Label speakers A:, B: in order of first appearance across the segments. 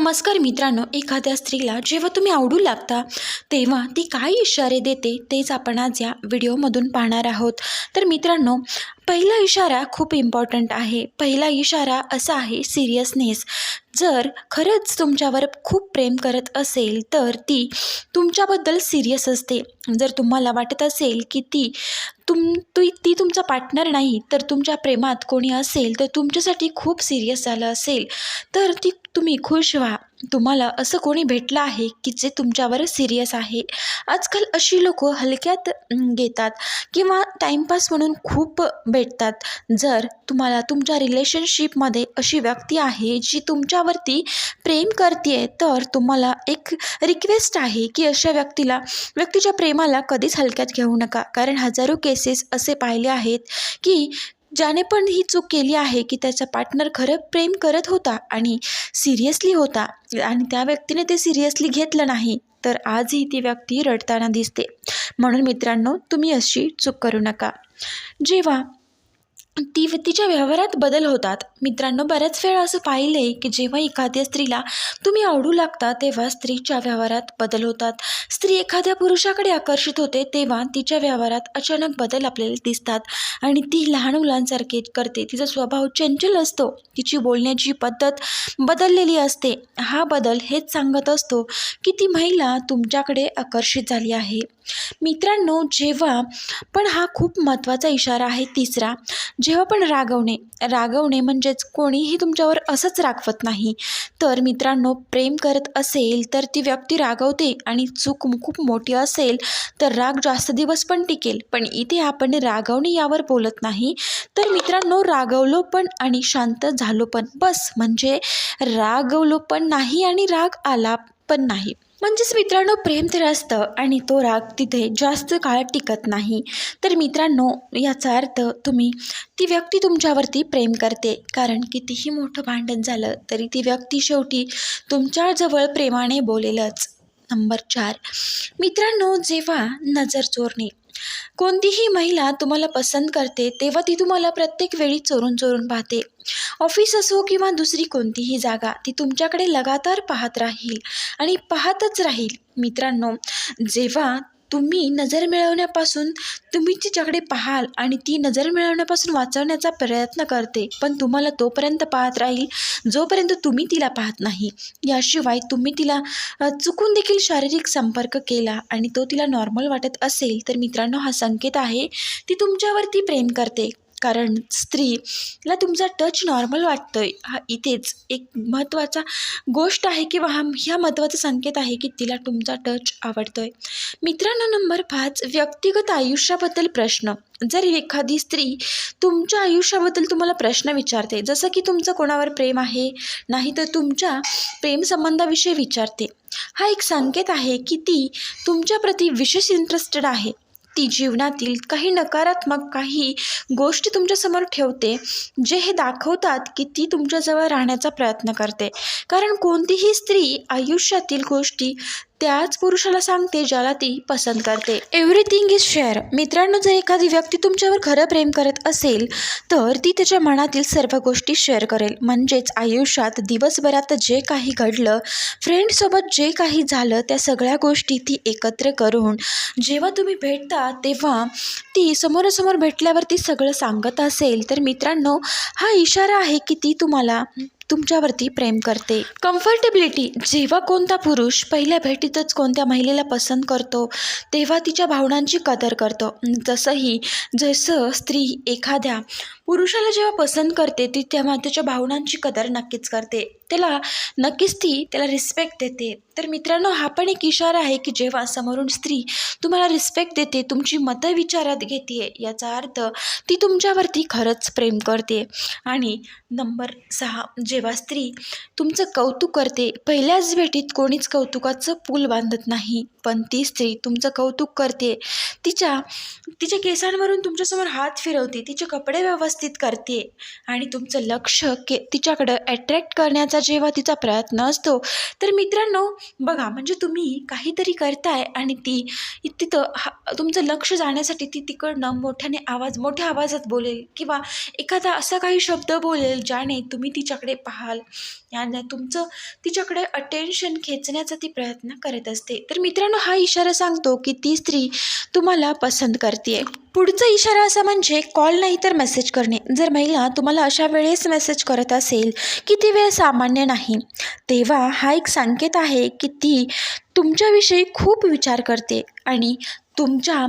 A: नमस्कार मित्रांनो एखाद्या स्त्रीला जेव्हा तुम्ही आवडू लागता तेव्हा ती काय इशारे देते तेच आपण आज या व्हिडिओमधून पाहणार आहोत. तर मित्रांनो पहिला इशारा खूप इम्पॉर्टंट आहे. पहिला इशारा असा आहे सिरियसनेस जर खरंच तुमच्यावर खूप प्रेम करत असेल तर ती तुमच्याबद्दल सिरियस असते. जर तुम्हाला वाटत असेल की ती तुम तु ती तुमचा पार्टनर नाही तर तुमच्या प्रेमात कोणी असेल तर तुमच्यासाठी खूप सिरियस झालं असेल तर ती तुम्ही खुश व्हा. तुम्हाला असं कोणी भेटलं आहे की जे तुमच्यावर सिरियस आहे? आजकाल अशी लोक हलक्यात घेतात किंवा टाईमपास म्हणून खूप भेटतात. जर तुम्हाला तुमच्या रिलेशनशिपमध्ये अशी व्यक्ती आहे जी तुमच्यावरती प्रेम करते तर तुम्हाला एक रिक्वेस्ट आहे की अशा व्यक्तीला व्यक्तीच्या प्रेमाला कधीच हलक्यात घेऊ नका. कारण हजारो केसेस असे पाहिले आहेत की ज्याने पण ही चूक केली आहे की त्याचा पार्टनर खरं प्रेम करत होता आणि सिरियसली होता आणि त्या व्यक्तीने ते सिरियसली घेतलं नाही तर आजही ती व्यक्ती रडताना दिसते. म्हणून मित्रांनो तुम्ही अशी चूक करू नका. जेव्हा ती तिच्या व्यवहारात बदल होतात. मित्रांनो बऱ्याच वेळा असं पाहिलं आहे की जेव्हा एखाद्या स्त्रीला तुम्ही आवडू लागता तेव्हा स्त्रीच्या व्यवहारात बदल होतात. स्त्री एखाद्या पुरुषाकडे आकर्षित होते तेव्हा तिच्या व्यवहारात अचानक बदल आपल्याला दिसतात. आणि ती लहान मुलांसारखे करते. तिचा स्वभाव चंचल असतो. तिची बोलण्याची पद्धत बदललेली असते. हा बदल हेच सांगत असतो की ती महिला तुमच्याकडे आकर्षित झाली आहे. मित्रांनो जेव्हा पण हा खूप महत्त्वाचा इशारा आहे तिसरा जेव्हा पण रागवणे रागवणे म्हणजेच कोणीही तुमच्यावर असंच रागवत नाही. तर मित्रांनो प्रेम करत असेल तर ती व्यक्ती रागवते आणि चूक खूप मोठी असेल तर राग जास्त दिवस पण टिकेल. पण इथे आपण रागवणे यावर बोलत नाही. तर मित्रांनो रागवलो पण आणि शांत झालो पण. बस म्हणजे रागवलो पण नाही आणि राग आला पण नाही. म्हणजेच मित्रांनो प्रेम तर असतं आणि तो राग तिथे जास्त काळ टिकत नाही. तर मित्रांनो याचा अर्थ तुम्ही ती व्यक्ती तुमच्यावरती प्रेम करते. कारण कितीही मोठं भांडण झालं तरी ती व्यक्ती शेवटी तुमच्याजवळ प्रेमाने बोलेलच. नंबर चार. मित्रांनो जेव्हा नजर चोरणे कोणतीही महिला तुम्हाला पसंत करते तेव्हा ती तुम्हाला प्रत्येक वेळी चोरून चोरून पाहते. ऑफिस असो किंवा दुसरी कोणतीही जागा ती तुमच्याकडे लगातार पाहत राहील आणि पाहतच राहील. मित्रांनो जेव्हा तुम्ही नजर मिळवण्यापासून तुम्ही तिच्याकडे पाहाल आणि ती नजर मिळवण्यापासून वाचवण्याचा प्रयत्न करते. पण तुम्हाला तोपर्यंत पाहत राहील जोपर्यंत तुम्ही तिला पाहत नाही. याशिवाय तुम्ही तिला चुकून देखील शारीरिक संपर्क केला आणि तो तिला नॉर्मल वाटत असेल तर मित्रांनो हा संकेत आहे ती तुमच्यावरती प्रेम करते. कारण स्त्रीला तुमचा टच नॉर्मल वाटतोय. हा इथेच एक महत्त्वाचा गोष्ट आहे किंवा हा ह्या महत्त्वाचा संकेत आहे की तिला तुमचा टच आवडतो आहे मित्रांनो नंबर पाच व्यक्तिगत आयुष्याबद्दल प्रश्न. जर एखादी स्त्री तुमच्या आयुष्याबद्दल तुम्हाला प्रश्न विचारते जसं की तुमचं कोणावर प्रेम आहे नाही तर तुमच्या प्रेमसंबंधाविषयी विचारते. हा एक संकेत आहे की ती तुमच्याप्रती विशेष इंटरेस्टेड आहे. ती जीवनातील काही नकारात्मक काही गोष्टी तुमच्यासमोर ठेवते जे हे दाखवतात की ती तुमच्याजवळ राहण्याचा प्रयत्न करते. कारण कोणतीही स्त्री आयुष्यातील गोष्टी त्याच पुरुषाला सांगते ज्याला ती पसंत करते. एव्हरीथिंग इज शेअर मित्रांनो जर एखादी व्यक्ती तुमच्यावर खरं प्रेम करत असेल तर ती त्याच्या मनातील सर्व गोष्टी शेअर करेल. म्हणजेच आयुष्यात दिवसभरात जे काही घडलं फ्रेंडसोबत जे काही झालं त्या सगळ्या गोष्टी ती एकत्र करून जेव्हा तुम्ही भेटता तेव्हा ती समोरासमोर भेटल्यावर ती सगळं सांगत असेल. तर मित्रांनो हा इशारा आहे की ती तुम्हाला तुमच्यावरती प्रेम करते. कम्फर्टेबिलिटी जेव्हा कोणता पुरुष पहिल्या भेटीतच कोणत्या महिलेला पसंत करतो तेव्हा तिच्या भावनांची कदर करतो. जसंही जसं स्त्री एखाद्या पुरुषाला जेव्हा पसंत करते ती तेव्हा त्याच्या भावनांची कदर नक्कीच करते. त्याला नक्कीच ती त्याला रिस्पेक्ट देते. तर मित्रांनो हा पण एक इशारा आहे की जेव्हा समोरून स्त्री तुम्हाला रिस्पेक्ट देते तुमची मतं विचारात घेते याचा अर्थ ती तुमच्यावरती खरंच प्रेम करते. आणि नंबर सहा जेव्हा स्त्री तुमचं कौतुक करते पहिल्याच भेटीत कोणीच कौतुकाचं पूल बांधत नाही पण ती स्त्री तुमचं कौतुक करते. तिच्या तिच्या केसांवरून तुमच्यासमोर हात फिरवते तिचे कपडे व्यवस्थित उपस्थित करते. आणि तुमचं लक्ष के तिच्याकडं अट्रॅक्ट करण्याचा जेव्हा तिचा प्रयत्न असतो तर मित्रांनो बघा म्हणजे तुम्ही काहीतरी करताय आणि ती तिथं हा तुमचं लक्ष जाण्यासाठी ती तिकडनं मोठ्याने आवाज मोठ्या आवाजात बोलेल किंवा एखादा असा काही शब्द बोलेल ज्याने तुम्ही तिच्याकडे पाहाल. याने तुमचं तिच्याकडे अटेन्शन खेचण्याचा ती प्रयत्न करत असते. तर मित्रांनो हा इशारा सांगतो की ती स्त्री तुम्हाला पसंत करते पुढचा इशारा असा म्हणजे कॉल नाही तर मेसेज करणे जर महिला तुम्हाला अशा वेळेस मेसेज करत असेल की ती वेळ सामान्य नाही तेव्हा हा एक संकेत आहे की ती तुमच्याविषयी खूप विचार करते आणि तुमच्या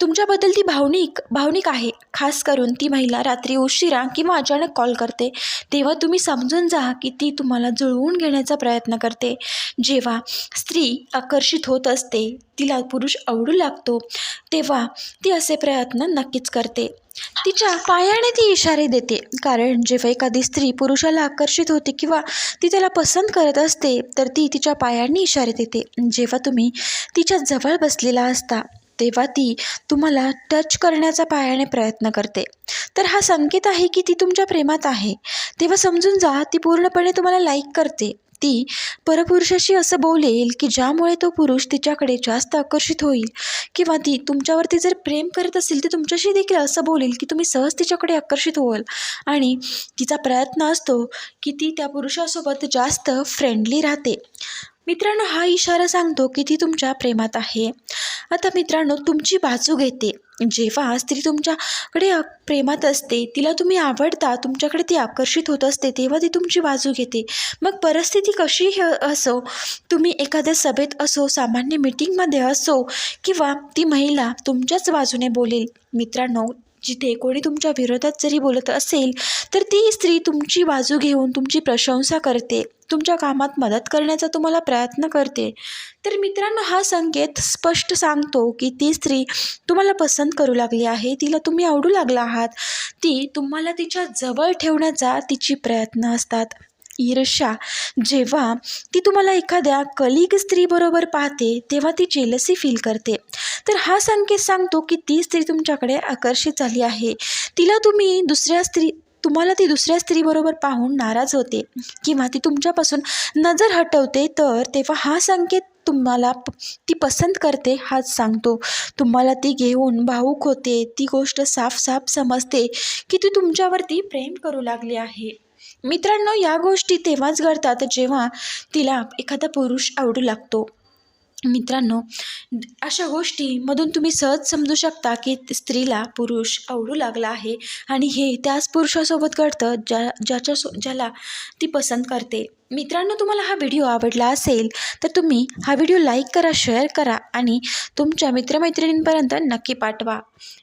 A: तुमच्याबद्दल ती भावनिक भावनिक आहे. खास करून ती महिला रात्री उशिरा किंवा अचानक कॉल करते. तेव्हा तुम्ही समजून जा की ती तुम्हाला जुळवून घेण्याचा प्रयत्न करते. जेव्हा स्त्री आकर्षित होत असते तिला पुरुष आवडू लागतो तेव्हा ती असे प्रयत्न नक्कीच करते. तिच्या पायाने ती इशारे देते. कारण जेव्हा एखादी स्त्री पुरुषाला आकर्षित होते किंवा ती त्याला पसंत करत असते तर ती तिच्या पायाने इशारे देते. जेव्हा तुम्ही तिच्या जवळ बसलेला असता तेव्हा ती तुम्हाला टच करण्याचा पायाने प्रयत्न करते. तर हा संकेत आहे की ती तुमच्या प्रेमात आहे. तेव्हा समजून जा ती पूर्णपणे तुम्हाला लाईक करते. ती परपुरुषाशी असं बोलेल की ज्यामुळे तो पुरुष तिच्याकडे जास्त आकर्षित होईल किंवा ती तुमच्यावरती जर प्रेम करत असेल तर तुमच्याशी देखील असं बोलेल की तुम्ही सहज तिच्याकडे आकर्षित व्हाल. आणि तिचा प्रयत्न असतो की ती त्या पुरुषासोबत जास्त फ्रेंडली राहते. मित्रांनो हा इशारा सांगतो की ती तुमच्या प्रेमात आहे. आता मित्रांनो तुमची बाजू घेते. जेव्हा स्त्री तुमच्याकडे प्रेमात असते तिला तुम्ही आवडता तुमच्याकडे ती आकर्षित होत असते तेव्हा ती तुमची बाजू घेते. मग परिस्थिती कशीही असो तुम्ही एखाद्या सभेत असो सामान्य मिटिंगमध्ये असो किंवा ती महिला तुमच्याच बाजूने बोलेल. मित्रांनो जिथे कोणी तुमच्या विरोधात जरी बोलत असेल तर ती स्त्री तुमची बाजू घेऊन तुमची प्रशंसा करते. तुमच्या कामात मदत करण्याचा तुम्हाला प्रयत्न करते. तर मित्रांनो हा संकेत स्पष्ट सांगतो की ती स्त्री तुम्हाला पसंत करू लागली आहे तिला तुम्ही आवडू लागला आहात. ती तुम्हाला तिच्या जवळ ठेवण्याचा तिची प्रयत्न असतात. ईर्ष्या जेव्हा ती तुम्हाला एखाद्या कलिग स्त्रीबरोबर पाहते तेव्हा ती जेलसी फील करते. तर हा संकेत सांगतो की ती स्त्री तुमच्याकडे आकर्षित झाली आहे. तिला तुम्ही दुसऱ्या स्त्री तुम्हाला ती दुसऱ्या स्त्रीबरोबर पाहून नाराज होते किंवा ती तुमच्यापासून नजर हटवते तर तेव्हा हा संकेत तुम्हाला ती पसंत करते हाच सांगतो. तुम्हाला ती घेऊन भावूक होते ती गोष्ट साफ साफ समजते की ती तुमच्यावरती प्रेम करू लागली आहे. मित्रांनो या गोष्टी तेव्हाच घडतात जेव्हा तिला एखादा पुरुष आवडू लागतो. मित्रांनो अशा गोष्टीमधून तुम्ही सहज समजू शकता की स्त्रीला पुरुष आवडू लागला आहे आणि हे त्याच पुरुषासोबत घडतं ज्या ज्याच्या सो ज्याला ती पसंत करते. मित्रांनो तुम्हाला हा व्हिडिओ आवडला असेल तर तुम्ही हा व्हिडिओ लाईक करा शेअर करा आणि तुमच्या मित्रमैत्रिणींपर्यंत नक्की पाठवा.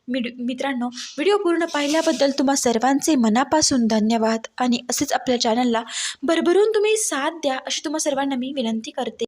A: मिड मित्रांनो व्हिडिओ पूर्ण पाहिल्याबद्दल तुम्हा सर्वांचे मनापासून धन्यवाद आणि असेच आपल्या चॅनलला भरभरून तुम्ही साथ द्या अशी तुम्हा सर्वांना मी विनंती करते.